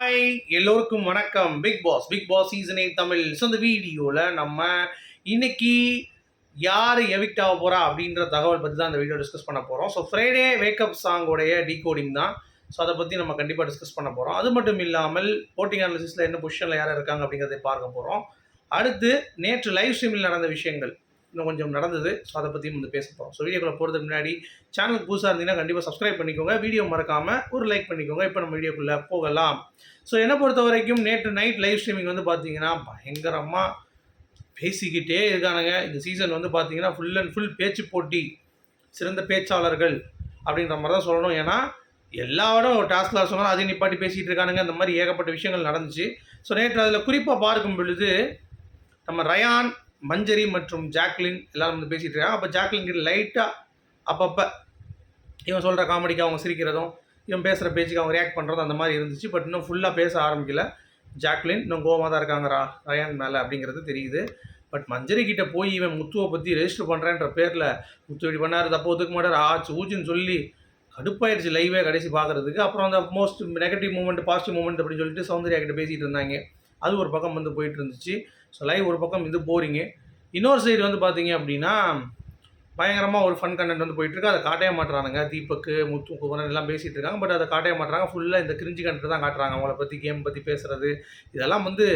Hi எல்லோருக்கும் வணக்கம். Bigg Boss Bigg Boss season eight Tamil. So இந்த வீடியோவில் நம்ம இன்னைக்கு யார் எவிக்ட் ஆக போகிறா அப்படின்ற தகவல் பற்றி தான் இந்த வீடியோ டிஸ்கஸ் பண்ண போகிறோம் ஸோ ஃப்ரைடே வேக்கப் சாங்கோடைய டீகோடிங் தான். ஸோ அதை பற்றி நம்ம கண்டிப்பாக டிஸ்கஸ் பண்ண போகிறோம் அது மட்டும் இல்லாமல் போட்டிங் அனாலிசிஸில் என்ன பொசிஷனில் யார் இருக்காங்க அப்படிங்கிறத பார்க்க போகிறோம் அடுத்து நேற்று லைவ் ஸ்ட்ரீமில் நடந்த விஷயங்கள். இன்னும் கொஞ்சம் நடந்தது. ஸோ அதை பற்றியும் வந்து பேச போகிறோம் ஸோ வீடியோக்குள்ள போகிறதுக்கு முன்னாடி சேனலுக்கு புதுசாக இருந்தீங்கன்னா கண்டிப்பாக சப்ஸ்கிரைப் பண்ணிக்கோங்க. வீடியோ மறக்காமல் ஒரு லைக் பண்ணிக்கோங்க. இப்போ நம்ம வீடியோக்குள்ளே போகலாம். ஸோ என்னை பொறுத்த வரைக்கும் நேற்று நைட் லைவ் ஸ்ட்ரீமிங் வந்து பார்த்தீங்கன்னா பயங்கரமாக பேசிக்கிட்டே இருக்கானுங்க. இந்த சீசன் வந்து பார்த்தீங்கன்னா ஃபுல் அண்ட் ஃபுல் பேச்சு போட்டி சிறந்த பேச்சாளர்கள் அப்படின்ற மாதிரி தான் சொல்லணும். ஏன்னா எல்லாரும் இடம் ஒரு டாஸ்கில் சொன்னால் அதை நிப்பாட்டி பேசிகிட்டு இருக்கானுங்க. இந்த மாதிரி ஏகப்பட்ட விஷயங்கள் நடந்துச்சு. ஸோ நேற்று அதில் குறிப்பாக பார்க்கும் பொழுது நம்ம ரயான் மஞ்சரி மற்றும் ஜாக்லின் எல்லாரும் வந்து பேசிகிட்டு இருக்காங்க. அப்போ ஜாக்லின் கிட்ட லைட்டாக அப்பப்போ இவன் சொல்கிற காமெடிக்கு அவங்க சிரிக்கிறதும் இவன் பேசுகிற பேச்சுக்கு அவங்க ரியாக்ட் பண்ணுறதும் அந்த மாதிரி இருந்துச்சு. பட் இன்னும் ஃபுல்லாக பேச ஆரம்பிக்கல. ஜாக்லின் இன்னும் கோவமாக தான் இருக்காங்க ரா ரயான் மேலே அப்படிங்கிறது தெரியுது. பட் மஞ்சரி கிட்ட போய் இவன் முத்துவை பற்றி ரெஜிஸ்டர் பண்ணுறேன்ற பேரில் முத்து இப்படி பண்ணார் தப்போ ஒத்துக்க மாட்டார் ஆச்சு ஊச்சின்னு சொல்லி கடுப்பாயிடுச்சு லைவே கடைசி பார்க்குறதுக்கு அப்புறம் அந்த most negative moment positive moment அப்படின்னு சொல்லிட்டு சௌந்தர்யா கிட்ட பேசிகிட்டு இருந்தாங்க. அது ஒரு பக்கம் வந்து போயிட்டு இருந்துச்சு. ஸோ லைவ் ஒரு பக்கம் இது போரிங்கு இன்னொரு சைடு வந்து பார்த்தீங்க அப்படின்னா பயங்கரமாக ஒரு ஃபன் கண்டென்ட் வந்து போயிட்டுருக்கு அதை காட்டவே மாட்டுறானுங்க. தீபக்கு முத்து குமரன் எல்லாம் பேசிகிட்டு இருக்காங்க. பட் அதை காட்டவே மாட்டுறாங்க. ஃபுல்லாக இந்த கிரிஞ்சி கண்டென்ட் தான் காட்டுறாங்க. அவங்கள பற்றி கேம் பற்றி பேசுகிறது இதெல்லாம் வந்து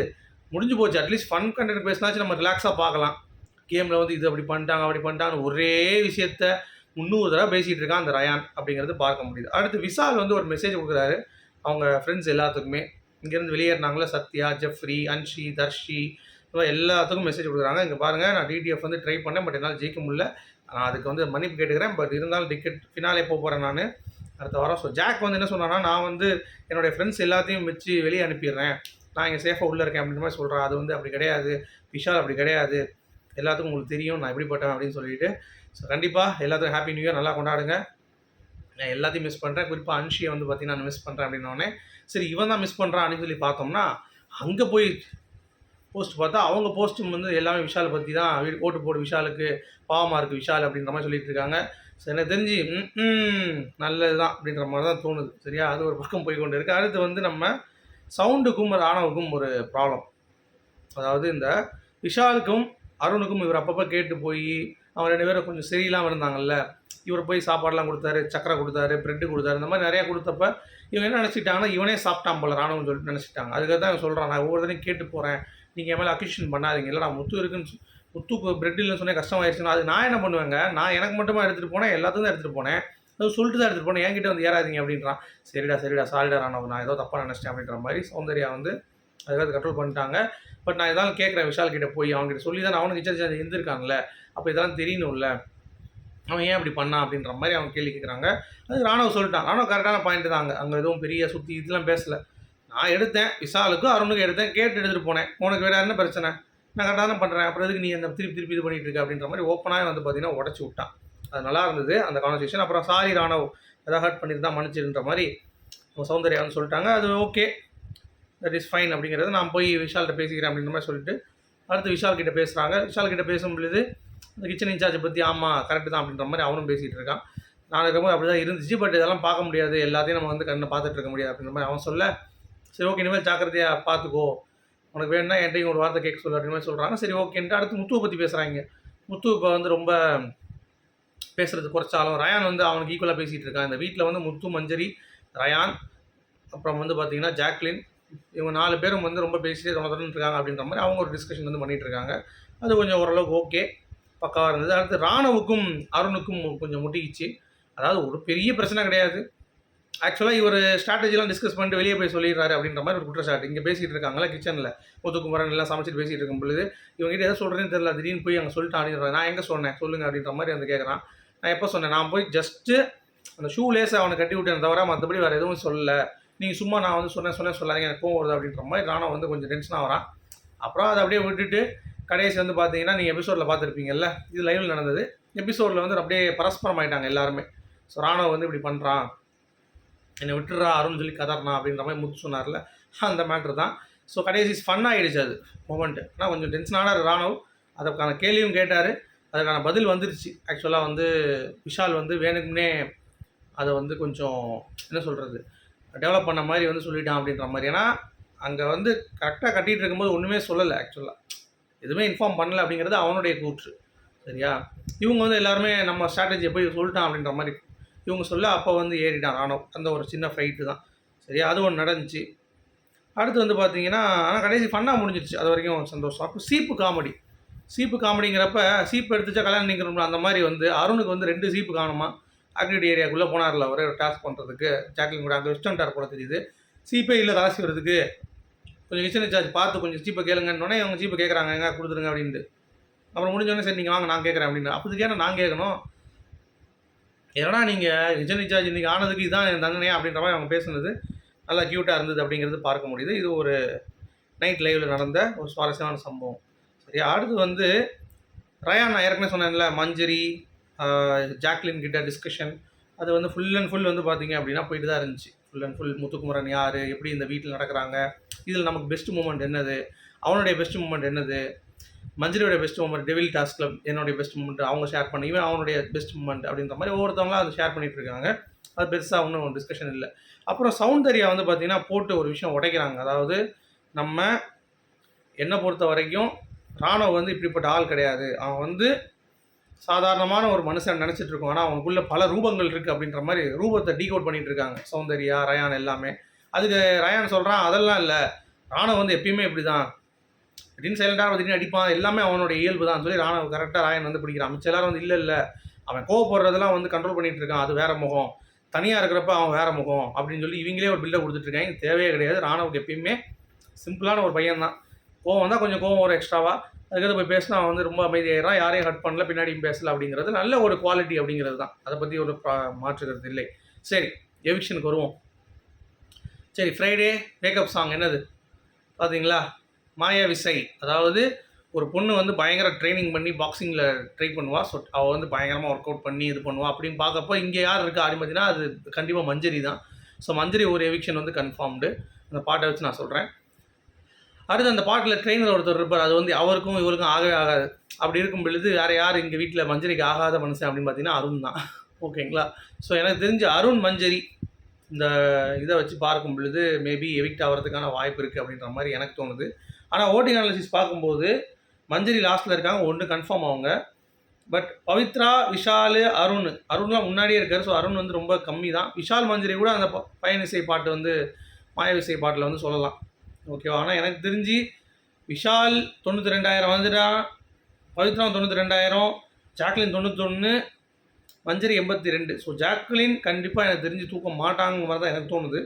முடிஞ்சு போச்சு. அட்லீஸ்ட் ஃபன் கண்டென்ட் பேசினாச்சும் நம்ம ரிலாக்ஸாக பார்க்கலாம். கேமில் வந்து இது அப்படி பண்ணிட்டாங்க அப்படி பண்ணிட்டாங்க ஒரே விஷயத்த முந்நூறு தடவை பேசிகிட்டு இருக்கான் அந்த ரயான் அப்படிங்கிறது பார்க்க முடியுது. அடுத்து விசால் வந்து ஒரு மெசேஜ் கொடுக்குறாரு. அவங்க ஃப்ரெண்ட்ஸ் எல்லாத்துக்குமே. இங்கேருந்து வெளியேறினாங்களே சத்யா ஜெஃப்ரி அன்ஷி தர்ஷி இந்த எல்லாத்துக்கும் மெசேஜ் கொடுக்குறாங்க. இங்கே பாருங்கள் நான் டிடிஎஃப் வந்து ட்ரை பண்ணேன் பட் என்னால் ஜெயிக்க முடியல. நான் அதுக்கு வந்து மன்னிப்பு கேட்டுக்கிறேன் பட் இருந்தாலும் டிக்கெட் ஃபினாலே போக போகிறேன் நான். அடுத்த வாரம். ஸோ ஜாக் வந்து என்ன சொன்னான்னா நான் வந்து என்னுடைய ஃப்ரெண்ட்ஸ் எல்லாத்தையும் வச்சு வெளியே அனுப்பிடுறேன். நான் இங்கே சேஃபாக உள்ளே இருக்கேன் அப்படின்ற மாதிரி சொல்கிறேன் அது வந்து அப்படி கிடையாது. விஷால் அப்படி கிடையாது. எல்லாத்துக்கும் உங்களுக்கு தெரியும் நான் எப்படிப்பட்டேன் அப்படின்னு சொல்லிட்டு. ஸோ கண்டிப்பாக எல்லாத்துக்கும் ஹாப்பி நியூ இயர் நல்லா கொண்டாடுங்க. நான் எல்லாத்தையும் மிஸ் பண்ணுறேன் குறிப்பாக அன்ஷியை வந்து பார்த்தீங்கன்னா நான் மிஸ் பண்ணுறேன் அப்படின்னோடனே சரி இவன் தான் மிஸ் பண்ணுறான் அப்படின்னு சொல்லி பார்த்தோம்னா அங்கே போய் போஸ்ட் பார்த்தா அவங்க போஸ்ட்டும் வந்து எல்லாமே விஷால் பற்றி தான். வீடு ஓட்டு போடு விஷாலுக்கு பாவமாக இருக்குது விஷால் அப்படின்ற மாதிரி சொல்லிட்டு இருக்காங்க. ஸோ எனக்கு தெரிஞ்சு நல்லது தான் அப்படின்ற மாதிரி தான் தோணுது. சரியா? அது ஒரு பக்கம் போய் கொண்டு இருக்குது அடுத்து வந்து நம்ம சவுண்டுக்கும் ஒரு ஆணவுக்கும் ஒரு ப்ராப்ளம் அதாவது இந்த விஷாலுக்கும் அருணுக்கும் இவர் அப்பப்போ கேட்டு போய் அவர் ரெண்டு பேரும் கொஞ்சம் சரியில்லாமல் இருந்தாங்கல்ல. இவர் போய் சாப்பாடுலாம் கொடுத்தாரு சக்கரை கொடுத்தாரு பிரெட்டு கொடுத்தாரு இந்த மாதிரி நிறையா கொடுத்தப்ப இவங்க என்ன நினச்சிட்டாங்கன்னா இவனே சாப்பிட்டான் போல ராணுவம் சொல்லிட்டு நினச்சிட்டாங்க அதுக்காக தான் சொல்கிறான் நான் ஒவ்வொருத்தரையும் கேட்டு போகிறேன் நீங்கள் என் மேலே அக்யூஷன் பண்ணாதீங்க. இல்லைடா முத்து இருக்குன்னு சொ- முத்துக்கு பிரெட் இல்லைன்னு சொன்னால் கஷ்டமாயிருச்சுன்னா அது நான் என்ன பண்ணுவேங்க? நான் எனக்கு மட்டுமா எடுத்துகிட்டு போனேன்? எல்லாத்துக்கும் தான் எடுத்துகிட்டு போனேன். அது சொல்லிட்டு தான் எடுத்துகிட்டு போனேன். என்கிட்ட வந்து ஏறாதீங்க அப்படின்றான். சரிடா சரிடா சாரிடா ராணுவம் நான் ஏதோ தப்பாக நினச்சிட்டேன் அப்படின்ற மாதிரி சௌந்தர்யா வந்து அதுக்காக கண்ட்ரோல் பண்ணிட்டாங்க. பட் நான் இதெல்லாம் கேட்குறேன் விஷால் கிட்டே போய் அவங்ககிட்ட சொல்லி தான் அவனுக்கு கிச்சன் இருந்திருக்காங்கல்ல அப்போ இதெல்லாம் தெரியணும்ல. அவன் ஏன் அப்படி பண்ணான் அப்படின்ற மாதிரி அவங்க கேள்வி கேட்குறாங்க அது ராணுவ சொல்லிட்டான். ராணுவ கரெக்டான பாயிண்ட் தான் அங்கே அங்கே எதுவும் பெரிய சுற்றி இதெல்லாம் பேசலை. நான் எடுத்தேன் விஷாலுக்கும் அருணுக்கும் எடுத்தேன் கேட்டு எடுத்துகிட்டு போனேன். உனக்கு வேறு என்ன பிரச்சனை? நான் கரெக்டாக தான் பண்ணுறேன் அப்புறம் எதுக்கு நீ அந்த திருப்பி திருப்பி இது பண்ணிட்டு இருக்க அப்படின்ற மாதிரி ஓப்பனாக வந்து பார்த்தீங்கன்னா உடச்சி விட்டான். அது நல்லா இருந்தது அந்த கான்வர்சேஷன் அப்புறம் சாரி ராணவ் ஏதாவது ஹர்ட் பண்ணியிருந்தா மன்னிச்சிருன்ற மாதிரி அவங்க சௌந்தர்யா சொல்லிட்டாங்க. அது ஓகே தட் இஸ் ஃபைன் அப்படிங்கிறத நான் போய் விஷால்கிட்ட பேசிக்கிறேன் அப்படின்ற மாதிரி சொல்லிட்டு அடுத்து விஷால் கிட்ட பேசுகிறாங்க விஷால் கிட்ட பேசும் பொழுது அந்த கிச்சன் இன்சார்ஜை பற்றி ஆமாம் கரெக்டு தான் அப்படின்ற மாதிரி அவனும் பேசிகிட்டு இருக்கான். நான் இருக்கும்போது அப்படி தான் இருந்துச்சு பட் இதெல்லாம் பார்க்க முடியாது. எல்லாத்தையும் நம்ம வந்து கண்ணை பார்த்துட்டு இருக்க முடியாது அப்படின்ற மாதிரி அவன் சொல்ல சரி ஓகே இனிமேல் ஜாக்கிரதையாக பார்த்துக்கோ. உனக்கு வேணும்னா என்கிட்டையும் ஒரு வார்த்தை கேட்க சொல்லு அப்படின்ற மாதிரி சொல்கிறாங்க சரி ஓகேன்ட்டு அடுத்து முத்துவை பற்றி பேசுகிறாங்க முத்து இப்போ வந்து ரொம்ப பேசுறது குறைச்சாலும் ரயான் வந்து அவனுக்கு ஈக்குவலாக பேசிகிட்டு இருக்கான். இந்த வீட்டில் வந்து முத்து மஞ்சரி ரயான் அப்புறம் வந்து பார்த்தீங்கன்னா ஜாக்லின் இவங்க நாலு பேரும் வந்து ரொம்ப பேசிட்டு தொடர்ந்து இருக்காங்க அப்படின்ற மாதிரி அவங்க ஒரு டிஸ்கஷன் வந்து பண்ணிகிட்டு இருக்காங்க. அது கொஞ்சம் ஓரளவுக்கு ஓகே பக்காவாக இருந்தது. அடுத்து ராணுவுக்கும் அருணுக்கும் கொஞ்சம் முட்டிக்கிச்சு. அதாவது ஒரு பெரிய பிரச்சனை கிடையாது. ஆக்சுவலாக இவர் ஸ்ட்ராட்டஜிலாம் டிஸ்கஸ் பண்ணிட்டு வெளியே போய் சொல்லிடுறாரு அப்படின்ற மாதிரி ஒரு குற்றச்சாட்டு இங்கே பேசிகிட்டு இருக்காங்களா கிச்சனில் முத்துக்குமரன் எல்லாம் சமைச்சிட்டு பேசிகிட்டு இருக்கும் பொழுது இவங்ககிட்ட எதை சொல்கிறேன்னு தெரியல திடீர்னு போய் அங்கே சொல்லிட்டான் அப்படின்ற நான் எங்கே சொன்னேன்? சொல்லுங்கள் அப்படின்ற மாதிரி வந்து கேட்குறான் நான் எப்போ சொன்னேன்? நான் போய் ஜஸ்ட்டு அந்த ஷூ லேஸை அவனை கட்டி விட்டேன் தவிர மற்றபடி வேறு எதுவும் சொல்லலை. நீங்கள் சும்மா நான் வந்து சொன்னேன் சொன்னேன் சொல்லாதீங்க எனக்கு கோவம் வருது அப்படின்ற மாதிரி ராணா வந்து கொஞ்சம் டென்ஷனாக வரான். அப்புறம் அதை அப்படியே விட்டுட்டு கடைசி வந்து பார்த்தீங்கன்னா நீங்கள் எபிசோடில் பார்த்துருப்பீங்கல்ல இது லைவில் நடந்தது. எபிசோடில் வந்து அப்படியே பரஸ்பரம் ஆயிட்டாங்க எல்லாருமே. ஸோ ராணுவ வந்து இப்படி பண்ணுறான் என்னை விட்டுறா அருண் சொல்லி கதறனா அப்படின்ற மாதிரி முத்து சொன்னார்ல அந்த மேட்ரு தான். ஸோ கடைசி ஃபன் ஆகிடுச்சு அது மூமெண்ட்டு ஆனால் கொஞ்சம் டென்ஷனான ராணுவ் அதற்கான கேள்வியும் கேட்டார். அதுக்கான பதில் வந்துருச்சு. ஆக்சுவலாக வந்து விஷால் வந்து வேணுக்குன்னே அதை வந்து கொஞ்சம் என்ன சொல்கிறது டெவலப் பண்ண மாதிரி வந்து சொல்லிட்டான் அப்படின்ற மாதிரி. ஏன்னா அங்கே வந்து கரெக்டாக கட்டிகிட்டு இருக்கும்போது ஒன்றுமே சொல்லலை ஆக்சுவலாக எதுவுமே இன்ஃபார்ம் பண்ணலை அப்படிங்கிறது அவனுடைய கூற்று. சரியா? இவங்க வந்து எல்லாருமே நம்ம ஸ்ட்ராட்டஜியை போய் சொல்லிட்டான் அப்படின்ற மாதிரி இவங்க சொல்ல அப்போ வந்து ஏறிட்டான் ராணுவ அந்த ஒரு சின்ன ஃபைட்டு தான். சரியா அது ஒன்று நடந்துச்சு. அடுத்து வந்து பார்த்தீங்கன்னா ஆனால் கடைசி ஃபன்னாக முடிஞ்சிருச்சு. அது வரைக்கும் சந்தோஷம். அப்போ சீப்பு காமெடி. சீப்பு காமெடிங்கிறப்ப சீப்பு எடுத்துச்சா கல்யாணம் நிற்கிறோம்ல அந்த மாதிரி வந்து அருணுக்கு வந்து ரெண்டு சீப்பு காணுமா? ஆக்டிவிட்டி ஏரியாக்குள்ளே போனார்ல ஒரே ஒரு டாஸ்க் பண்ணுறதுக்கு ஜாக்லின் கூட அங்கே வெஸ்டர்ன் போல தெரியுது. சீப்பே இல்லை கலாசி வர்றதுக்கு கொஞ்சம் கிச்சன் சார்ஜ் பார்த்து கொஞ்சம் சீப்பை கேளுங்கன்னொடனே அவங்க சீப்பை கேட்குறாங்க எங்கே கொடுத்துருங்க அப்படின்ட்டு. அப்புறம் முடிஞ்சோடனே சரி நீங்கள் வாங்க நான் கேட்குறேன் அப்படின்னு. அப்போது கேட்டால் நான் கேட்கணும்? ஏன்னா நீங்கள் கிச்சன் சார்ஜ் இன்றைக்கி ஆனதுக்கு இதுதான் என் தண்டனையா அப்படின்ற மாதிரி அவங்க பேசுனது. நல்லா க்யூட்டாக இருந்தது அப்படிங்கிறது பார்க்க முடியுது. இது ஒரு நைட் லைவில் நடந்த ஒரு சுவாரஸ்யமான சம்பவம். சரி அடுத்து வந்து ரயான் நான் ஏற்கனவே சொன்னேன்ல மஞ்சரி ஜாக்லின் கிட்ட டிஸ்கஷன் அது வந்து ஃபுல் அண்ட் ஃபுல் வந்து பார்த்தீங்க அப்படின்னா போயிட்டு தான் இருந்துச்சு. ஃபுல் அண்ட் ஃபுல் முத்துக்குமரன் யார் எப்படி இந்த வீட்டில் நடக்கிறாங்க இதில் நமக்கு பெஸ்ட் மூமெண்ட் என்னது அவனுடைய பெஸ்ட் மூமெண்ட் என்னது மஞ்சரியோட best moment devil task club என்னுடைய பெஸ்ட் மூமெண்ட் அவங்க ஷேர் பண்ணி இவன் அவனுடைய பெஸ்ட் மூமெண்ட் அப்படின்ற மாதிரி ஒவ்வொருத்தவங்களும் அதை ஷேர் பண்ணிட்டு இருக்காங்க. அது பெருசாக ஒன்றும் டிஸ்கஷன் இல்லை. அப்புறம் சௌந்தர்யா வந்து பார்த்தீங்கன்னா போட்டு ஒரு விஷயம் உடைக்கிறாங்க. அதாவது நம்ம என்னை பொறுத்த வரைக்கும் ராணுவ வந்து இப்படிப்பட்ட ஆள் கிடையாது. அவன் வந்து சாதாரணமான ஒரு மனுஷன் நினச்சிட்டு இருக்கோம். ஆனால் அவனுக்குள்ள பல ரூபங்கள் இருக்குது அப்படின்ற மாதிரி ரூபத்தை டீகோட் பண்ணிட்டு இருக்காங்க. சௌந்தர்யா ரயான் எல்லாமே. அதுக்கு ரயான் சொல்கிறான் அதெல்லாம் இல்லை. ராணுவம் வந்து எப்பயுமே இப்படி தான் திடீர்னு சைலண்டாக திடீர்னு அடிப்பான். எல்லாமே அவனோட இயல்பு தான். சொல்லி ராணுவ கரெக்டாக ராயன் வந்து பிடிக்கிறான். மிச்சம் எல்லாரும் வந்து இல்லை இல்லை. அவன் கோவப்படுறதெல்லாம் வந்து கண்ட்ரோல் பண்ணிட்டு இருக்கான். அது வேற முகம். தனியாக இருக்கிறப்ப அவன் வேற முகம். அப்படின்னு சொல்லி இவங்களே ஒரு பில்டை கொடுத்துட்ருக்காங்க தேவையே கிடையாது. ராணுவுக்கு எப்பயுமே சிம்பிளான ஒரு பையன் தான். கோவம் தான் கொஞ்சம் கோவம் ஒரு எக்ஸ்ட்ராவாக அதுக்கடுத்து போய் பேசினா அவன் வந்து ரொம்ப அமைதியாகிறான் யாரையும் ஹட் பண்ணல. பின்னாடியும் பேசல அப்படிங்கிறது நல்ல ஒரு குவாலிட்டி அப்படிங்கிறது தான். அதை பற்றி ஒரு மாற்றுகிறது இல்லை. சரி எவிக்ஷனுக்கு வருவோம். சரி ஃப்ரைடே மேக்கப் சாங் என்னது? பார்த்தீங்களா மாயா விசை. அதாவது ஒரு பொண்ணு வந்து பயங்கர ட்ரைனிங் பண்ணி பாக்ஸிங்கில் ட்ரை பண்ணுவா. ஸோ அவள் வந்து பயங்கரமாக ஒர்க் அவுட் பண்ணி இது பண்ணுவா அப்படின்னு பார்க்கப்போ இங்கே யார் இருக்கா அப்படின்னு பார்த்தீங்கன்னா அது கண்டிப்பாக மஞ்சரி தான். ஸோ மஞ்சரி ஒரு எவிக்ஷன் வந்து கன்ஃபார்ம்டு அந்த பாட்டை வச்சு நான் சொல்கிறேன் அடுத்து அந்த பாட்டில் ட்ரெயினர் ஒருத்தர் இருப்பார். அது வந்து அவருக்கும் இவருக்கும் ஆகவே ஆகாது. அப்படி இருக்கும் பொழுது வேறு யார் எங்கள் வீட்டில் மஞ்சரிக்கு ஆகாத மனுஷன் அப்படின்னு பார்த்தீங்கன்னா அருண் தான். ஓகேங்களா? ஸோ எனக்கு தெரிஞ்ச அருண் மஞ்சரி இந்த இதை வச்சு பார்க்கும் பொழுது மேபி எவிக்ட் ஆகிறதுக்கான வாய்ப்பு இருக்குது அப்படின்ற மாதிரி எனக்கு தோணுது. ஆனால் ஓட்டிங் அனாலிசிஸ் பார்க்கும்போது மஞ்சரி லாஸ்ட்டில் இருக்காங்க ஒன்று கன்ஃபார்ம் அவங்க. பட் பவித்ரா விஷால் அருண் அருண்லாம் முன்னாடியே இருக்கார் ஸோ அருண் வந்து ரொம்ப கம்மி தான் விஷால் மஞ்சரி கூட அந்த ப- பயனிசை பாட்டு வந்து மாயவிசை பாட்டில் வந்து சொல்லலாம். ஓகேவா ஆனால் எனக்கு தெரிஞ்சு விஷால் தொண்ணூற்றி ரெண்டாயிரம் வந்துட்டா பவித்ரா தொண்ணூற்றி ரெண்டாயிரம் ஜாக்லின் தொண்ணூத்தொன்று மஞ்சரி எண்பத்தி ரெண்டு. ஸோ ஜாக்லின் கண்டிப்பாக எனக்கு தெரிஞ்சு தூக்க மாட்டாங்க மாதிரி தான் எனக்கு தோணுது.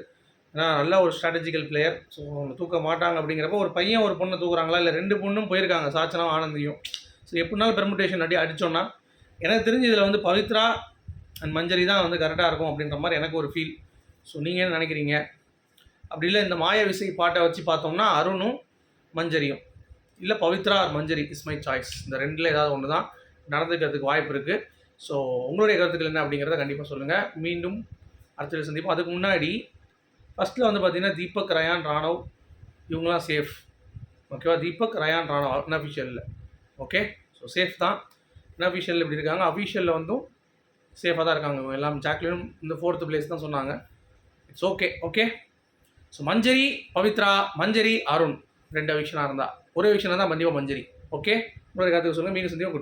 ஏன்னா நல்ல ஒரு ஸ்ட்ராட்டஜிக்கல் பிளேயர் ஸோ அவங்க தூக்க மாட்டாங்க அப்படிங்கிறப்ப ஒரு பையன் ஒரு பொண்ணை தூக்குறாங்களா? இல்லை ரெண்டு பொண்ணும் போயிருக்காங்க சாச்சனா ஆனந்தியும். ஸோ எப்படினாலும் பெர்முட்டேஷன் அடி அடித்தோன்னா எனக்கு தெரிஞ்சு இதில் வந்து பவித்ரா அண்ட் மஞ்சரி தான் வந்து கரெக்டாக இருக்கும் அப்படின்ற மாதிரி எனக்கு ஒரு ஃபீல் ஸோ நீங்கள் என்ன நினைக்கிறீங்க? அப்படி இல்லை இந்த மாய விசை பாட்டை வச்சு பார்த்தோம்னா அருணும் மஞ்சரியும். இல்லை Pavithra or Manjari is my choice இந்த ரெண்டில் ஏதாவது ஒன்று தான் நடந்துக்கிறதுக்கு வாய்ப்பு இருக்குது ஸோ உங்களுடைய கருத்துக்கள் என்ன அப்படிங்கிறத கண்டிப்பாக சொல்லுங்கள் மீண்டும் அடுத்த சந்திப்போம். அதுக்கு முன்னாடி ஃபஸ்ட்டில் வந்து பார்த்தீங்கன்னா தீபக் ரயான் ராணவ் இவங்களாம் சேஃப் ஓகேவா தீபக் ரயான் ராணவ் அன்அஃபிஷியலில் ஓகே ஸோ சேஃப் தான். அன்அஃபிஷியல் இப்படி இருக்காங்க. அஃபிஷியலில் வந்தும் சேஃபாக தான் இருக்காங்க இவங்க எல்லாம். ஜாக்லினும் இந்த ஃபோர்த்து பிளேஸ் தான் சொன்னாங்க. It's okay okay so Manjari Pavithra Manjari Arun. ரெண்டு விஷயம் இருந்தால் ஒரே விஷயம் தான் கண்டிப்பாக மஞ்சரி. ஓகே இன்னொரு காத்துக்கு சொல்லுங்கள் மீண்டும் சந்தியும்